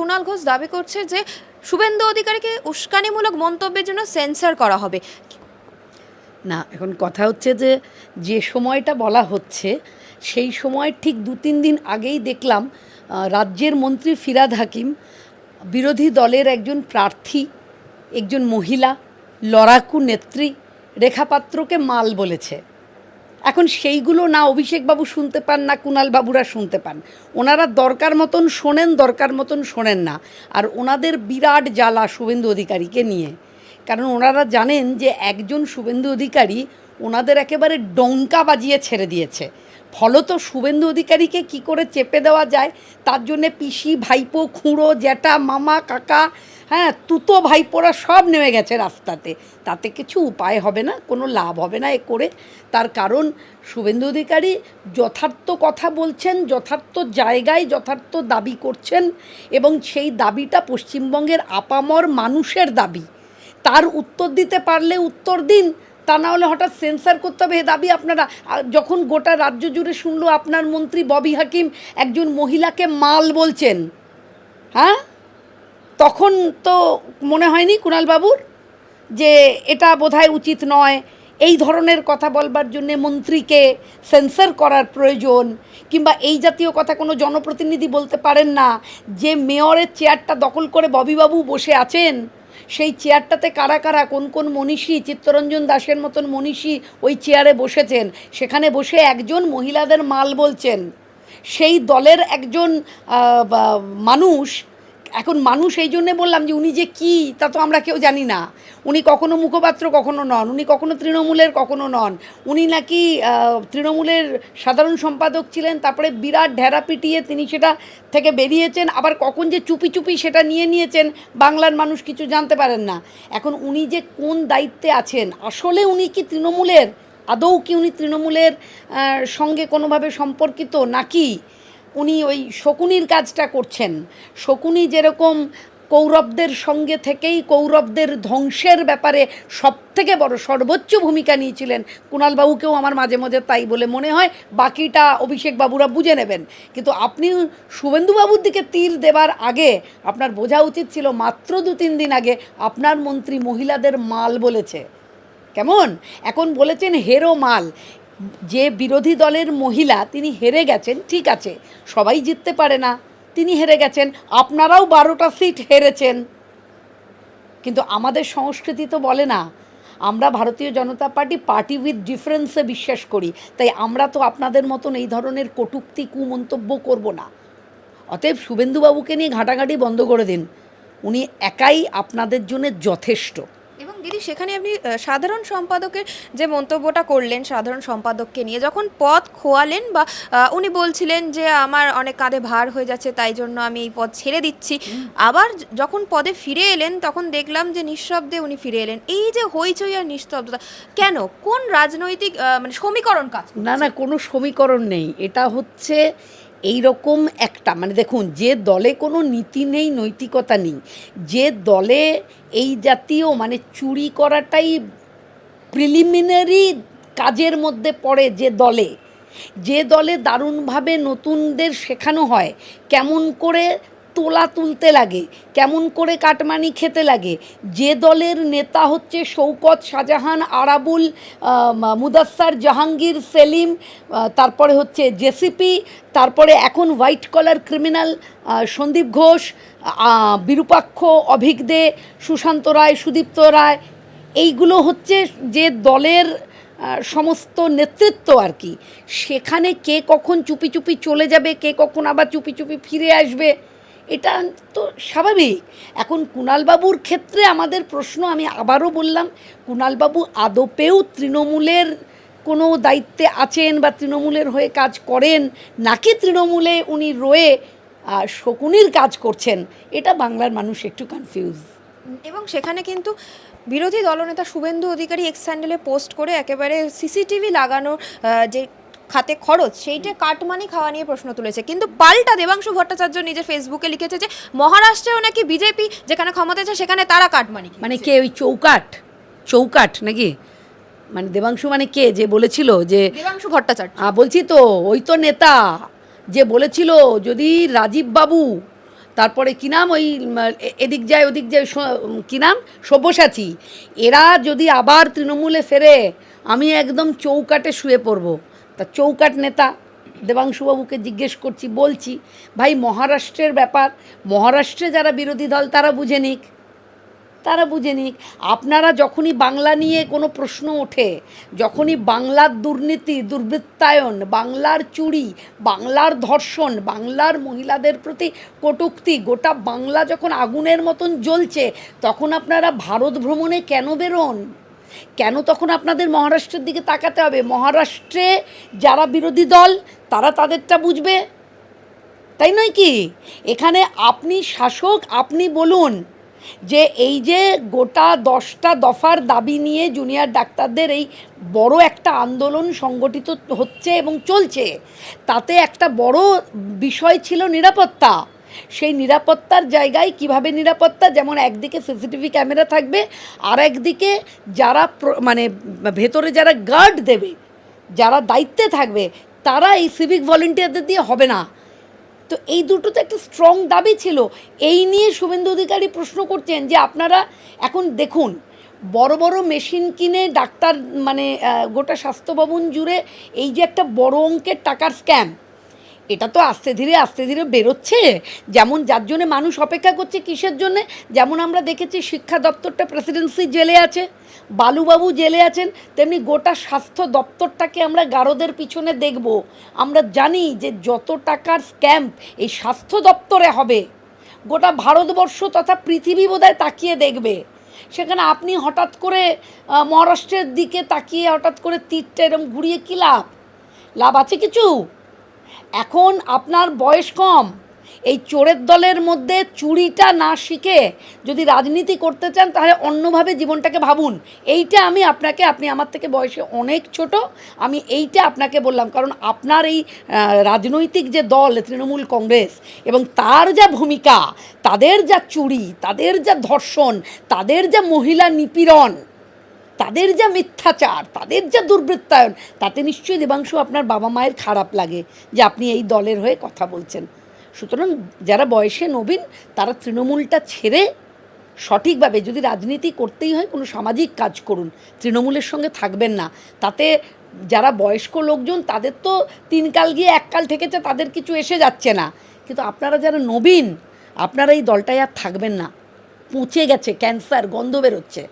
কুণাল ঘোষ দাবি করছে যে শুভেন্দু অধিকারীকে উস্কানিমূলক মন্তব্যের জন্য সেন্সার করা হবে। না, এখন কথা হচ্ছে যে যে সময়টা বলা হচ্ছে, সেই সময় ঠিক দু তিন দিন আগেই দেখলাম রাজ্যের মন্ত্রী ফিরাদ হাকিম, বিরোধী দলের একজন প্রার্থী, একজন মহিলা, লড়াকু নেত্রী, রেখাপাত্রকে মাল বলেছে। এখন সেইগুলো না অভিষেকবাবু শুনতে পান, না কুণাল বাবুরা শুনতে পান। ওনারা দরকার মতন শোনেন, দরকার মতন শোনেন না। আর ওনাদের বিরাট জ্বালা শুভেন্দু অধিকারীকে নিয়ে। কারণ ওনারা জানেন যে একজন শুভেন্দু অধিকারী ওনাদের একেবারে ডঙ্কা বাজিয়ে ছেড়ে দিয়েছে। ফলত শুভেন্দু অধিকারীকে কি করে চেপে দেওয়া যায়, তার জন্যে পিসি, ভাইপো, খুঁড়ো, জ্যাঠা, মামা, কাকা হ্যাঁ তুতো ভাইপোরা সব নেমে গেছে রাস্তাতে। তাতে কিছু উপায় হবে না, কোনো লাভ হবে না এ করে। তার কারণ শুভেন্দু অধিকারী যথার্থ কথা বলছেন, যথার্থ জায়গায় যথার্থ দাবি করছেন এবং সেই দাবিটা পশ্চিমবঙ্গের আপামর মানুষের দাবি। তার উত্তর দিতে পারলে উত্তর দিন, তা না হলে হঠাৎ সেন্সার করতে হবে এ দাবি আপনারা। যখন গোটা রাজ্য জুড়ে শুনলো আপনার মন্ত্রী ববি হাকিম একজন মহিলাকে মাল বলছেন হ্যাঁ? তখন তো মনে হয়নি কুণাল বাবুর যে এটা বোধহয় উচিত নয়। এই ধরনের কথা বলবার জন্যে মন্ত্রীকে সেন্সার করার প্রয়োজন কিংবা এই জাতীয় কথা কোনো জনপ্রতিনিধি বলতে পারেন না। যে মেয়রের চেয়ারটা দখল করে ববিবাবু বসে আছেন, সেই চেয়ারটাতে কারা কারা, কোন কোন মনীষী, চিত্তরঞ্জন দাসের মতন মনীষী ওই চেয়ারে বসেছেন, সেখানে বসে একজন মহিলাদের মাল বলছেন। সেই দলের একজন মানুষ এখন মানুষ এই জন্যে বললাম যে উনি যে কি, তা তো আমরা কেউ জানি না। উনি কখনো মুখপাত্র, কখনো নন। উনি কখনো তৃণমূলের, কখনো নন। উনি নাকি তৃণমূলের সাধারণ সম্পাদক ছিলেন, তারপরে বিরাট ঢেরা পিটিয়ে তিনি সেটা থেকে বেরিয়েছেন, আবার কখন যে চুপি চুপি সেটা নিয়ে নিয়েছেন, বাংলার মানুষ কিছু জানতে পারেন না। এখন উনি যে কোন দায়িত্বে আছেন, আসলে উনি কি তৃণমূলের, আদৌ কি উনি তৃণমূলের সঙ্গে কোনোভাবে সম্পর্কিত নাকি উনি ওই শকুনির কাজটা করছেন। শকুনি যেরকম কৌরবদের সঙ্গে থেকেই কৌরবদের ধ্বংসের ব্যাপারে সব থেকে বড় সর্বোচ্চ ভূমিকা নিয়েছিলেন। কুণালবাবুকেও আমার মাঝে মাঝে তাই বলে মনে হয়, বাকিটা অভিষেক বাবুরা বুঝে নেবেন। কিন্তু আপনি শুভেন্দুবাবুর দিকে তীর দেবার আগে আপনার বোঝা উচিত ছিল মাত্র দু তিন দিন আগে আপনার মন্ত্রী মহিলাদের মাল বলেছে। কেমন? এখন বলেছেন হেরো মাল। যে বিরোধী দলের মহিলা তিনি হেরে গেছেন, ঠিক আছে, সবাই জিততে পারে না, তিনি হেরে গেছেন, আপনারাও বারোটা সিট হেরেছেন। কিন্তু আমাদের সংস্কৃতি তো বলে না, আমরা Bharatiya Janata party party with ডিফারেন্সে বিশ্বাস করি, তাই আমরা তো আপনাদের মতন এই ধরনের কটূক্তি, কুমন্তব্য করব না। অতএব শুভেন্দুবাবুকে নিয়ে ঘাঁটাঘাঁটি বন্ধ করে দিন, উনি একাই আপনাদের জন্য যথেষ্ট। দিদি সেখানে আপনি সাধারণ সম্পাদকের যে মন্তব্যটা করলেন সাধারণ সম্পাদককে নিয়ে যখন পদ খোয়ালেন বা উনি বলছিলেন যে আমার অনেক কাঁধে ভার হয়ে যাচ্ছে তাই জন্য আমি এই পদ ছেড়ে দিচ্ছি আবার যখন পদে ফিরে এলেন তখন দেখলাম যে নিঃশব্দে উনি ফিরে এলেন। এই যে হইচই আর নিস্তব্ধতা কেন? কোন রাজনৈতিক মানে সমীকরণ কাজ না না কোনো সমীকরণ নেই। এটা হচ্ছে এই রকম একটা মানে দেখুন, যে দলে কোনো নীতি নেই, নৈতিকতা নেই, যে দলে এই জাতীয় মানে চুরি করাটাই প্রিলিমিনারি কাজের মধ্যে পড়ে যে দলে যে দলে দারুণভাবে নতুনদের শেখানো হয়, কেমন করে তোলা তুলতে লাগে, কেমন করে কাটমানি খেতে লাগে। যে দলের নেতা হচ্ছে শৌকত শাহজাহান, আরাবুল মুদাস্সার জাহাঙ্গীর, সেলিম তারপরে হচ্ছে জেসিপি, তারপরে এখন white collar criminal Sandip Ghosh Birupaksha, Avik De, Sushanta Roy, Sudipta Roy, এইগুলো হচ্ছে যে দলের সমস্ত নেতৃত্ব আর কি। সেখানে কে কখন চুপি চুপি চলে যাবে, কে কখন আবার চুপি চুপি ফিরে আসবে এটা তো স্বাভাবিক। এখন কুণালবাবুর ক্ষেত্রে আমাদের প্রশ্ন, আমি আবারও বললাম, কুণালবাবু আদপেও তৃণমূলের কোনো দায়িত্বে আছেন বা তৃণমূলের হয়ে কাজ করেন, নাকি তৃণমূলে উনি রয়ে শকুনির কাজ করছেন, এটা বাংলার মানুষ একটু কনফিউজ এবং সেখানে কিন্তু বিরোধী দলনেতা শুভেন্দু অধিকারী এক্স স্যান্ডেলে পোস্ট করে একেবারে সিসিটিভি লাগানোর যে খাতে খরচ সেইটা কাটমানি খাওয়া নিয়ে প্রশ্ন তুলেছে। কিন্তু পাল্টা দেবাংশু ভট্টাচার্য নিজের ফেসবুকে লিখেছে যে মহারাষ্ট্রেও নাকি বিজেপি যেখানে ক্ষমতা আছে সেখানে তারা কাটমানি মানে কে ওই চৌকাঠ চৌকাঠ নাকি? মানে দেবাংশু মানে কে? যে বলেছিল যে দেবাংশু ভট্টাচার্য। আ, বলছি তো ওই তো নেতা যে বলেছিল যদি রাজীব বাবু তারপরে কী নাম ওই এদিক যায় ওদিক যায় কী নাম? সব্যসাচী। এরা যদি আবার তৃণমূলে ফেরে আমি একদম চৌকাটে শুয়ে পড়ব। তা চৌকাট নেতা দেবাংশুবাবুকে জিজ্ঞেস করছি, বলছি, ভাই, মহারাষ্ট্রের ব্যাপার। মহারাষ্ট্রে যারা বিরোধী দল, তারা বুঝে নিক। তারা বুঝে নিক। আপনারা যখনই বাংলা নিয়ে কোনো প্রশ্ন ওঠে, যখনই বাংলার দুর্নীতি, দুর্বৃত্তায়ন, বাংলার চুরি, বাংলার ধর্ষণ, বাংলার মহিলাদের প্রতি কটূক্তি, গোটা বাংলা যখন আগুনের মতন জ্বলছে, তখন আপনারা ভারত ভ্রমণে কেন বেরোন? কেন তখন আপনাদের মহারাষ্ট্রের দিকে তাকাতে হবে? মহারাষ্ট্রে যারা বিরোধী দল, তারা তাদেরটা বুঝবে। তাই নয় কি? এখানে আপনি শাসক, আপনি বলুন যে এই যে গোটা দশটা দফার দাবি নিয়ে জুনিয়র ডাক্তারদের এই বড় একটা আন্দোলন সংগঠিত হচ্ছে এবং চলছে, তাতে একটা বড় বিষয় ছিল নিরাপত্তা। সেই নিরাপত্তার জায়গায় কীভাবে নিরাপত্তা? যেমন একদিকে সিসিটিভি ক্যামেরা থাকবে আর একদিকে যারা মানে ভেতরে যারা গার্ড দেবে, যারা দায়িত্বে থাকবে, তারা এই সিভিক ভলেন্টিয়ারদের দিয়ে হবে না। তো এই দুটো তো একটা স্ট্রং দাবি ছিল। এই নিয়ে শুভেন্দু অধিকারী প্রশ্ন করছেন যে আপনারা এখন দেখুন, বড় বড় মেশিন কিনে ডাক্তার মানে গোটা স্বাস্থ্য ভবন জুড়ে এই যে একটা বড় অঙ্কের টাকার স্ক্যাম এটা তো আস্তে ধীরে আস্তে ধীরে বেরোচ্ছে। যেমন যার জন্য মানুষ অপেক্ষা করছে কিসের জন্যে? যেমন আমরা দেখেছি শিক্ষা দপ্তরটা প্রেসিডেন্সি জেলে আছে, বালুবাবু জেলে আছেন, তেমনি গোটা স্বাস্থ্য দপ্তরটাকে আমরা গারদের পিছনে দেখব। আমরা জানি যে যত টাকার স্ক্যাম্প এই স্বাস্থ্য দপ্তরে হবে, গোটা ভারতবর্ষ তথা পৃথিবী বোধহয় তাকিয়ে দেখবে। সেখানে আপনি হঠাৎ করে মহারাষ্ট্রের দিকে তাকিয়ে হঠাৎ করে তীরটা এরম ঘুরিয়ে কী লাভ? লাভ আছে কিছু? এখন আপনার বয়স কম। এই চোরের দলের মধ্যে চুরিটা না শিখে যদি রাজনীতি করতে চান, তাহলে অন্যভাবে জীবনটাকে ভাবুন। এইটা আমি আপনাকে, আপনি আমার থেকে বয়সে অনেক ছোট, আমি এইটা আপনাকে বললাম। কারণ আপনার এই রাজনৈতিক যে দল, তৃণমূল কংগ্রেস এবং তার যা ভূমিকা, তাদের যা চুরি, তাদের যা ধর্ষণ, তাদের যা মহিলা নিপীড়ন তাদের যা মিথ্যাচার, তাদের যা দুর্বৃত্তায়ন, তাতে নিশ্চয়ই দেবাংশু আপনার বাবা মায়ের খারাপ লাগে যে আপনি এই দলের হয়ে কথা বলছেন। সুতরাং যারা বয়সে নবীন, তারা তৃণমূলটা ছেড়ে সঠিকভাবে যদি রাজনীতি করতেই হয়, কোনো সামাজিক কাজ করুন। তৃণমূলের সঙ্গে থাকবেন না। তাতে যারা বয়স্ক লোকজন, তাদের তো তিন কাল গিয়ে এক কাল ঠেকেছে, তাদের কিছু এসে যাচ্ছে না। কিন্তু আপনারা যারা নবীন, আপনারা এই দলটায় আর থাকবেন না। পচে গেছে, ক্যান্সার, গন্ধ বেরোচ্ছে।